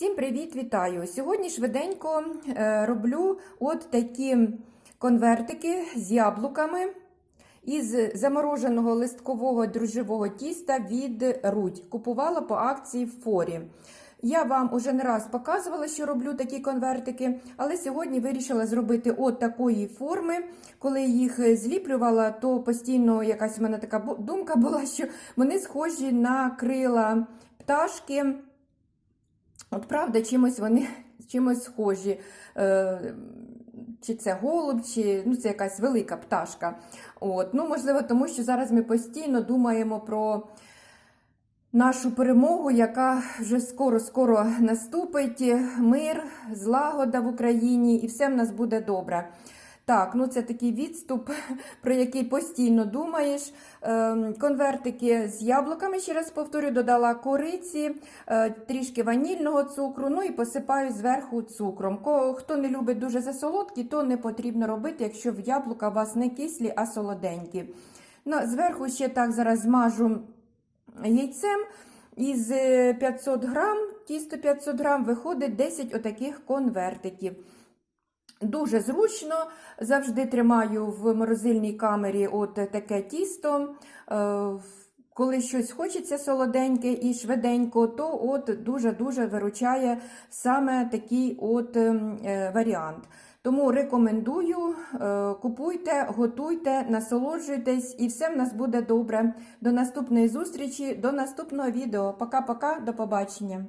Всім привіт, вітаю! Сьогодні швиденько е, роблю от такі конвертики з яблуками із замороженого листкового дрожжевого тіста від Рудь. Купувала по акції в форі. Я вам уже не раз показувала, що роблю такі конвертики, але сьогодні вирішила зробити от такої форми. Коли їх зліплювала, то постійно якась у мене така думка була, що вони схожі на крила пташки. От правда, чимось вони чимось схожі. Е, чи це голуб, чи ну, це якась велика пташка. От. Ну, можливо, тому що зараз ми постійно думаємо про нашу перемогу, яка вже скоро-скоро наступить. Мир, злагода в Україні, і все в нас буде добре. Так, ну це такий відступ, про який постійно думаєш. Ем, Конвертики з яблуками, ще раз повторю, додала кориці, е, трішки ванільного цукру, ну і посипаю зверху цукром. Хто не любить дуже засолодкі, то не потрібно робити, якщо в яблука у вас не кислі, а солоденькі. Ну, зверху ще так зараз змажу яйцем. Із е, 500 грам, тісто 500 грам, виходить 10 отаких конвертиків. Дуже зручно, завжди тримаю в морозильній камері от таке тісто. Е, Коли щось хочеться солоденьке і швиденько, то от дуже-дуже виручає саме такий от ем, е, варіант. Тому рекомендую, е, купуйте, готуйте, насолоджуйтесь, і все в нас буде добре. До наступної зустрічі, до наступного відео. Пока-пока, до побачення.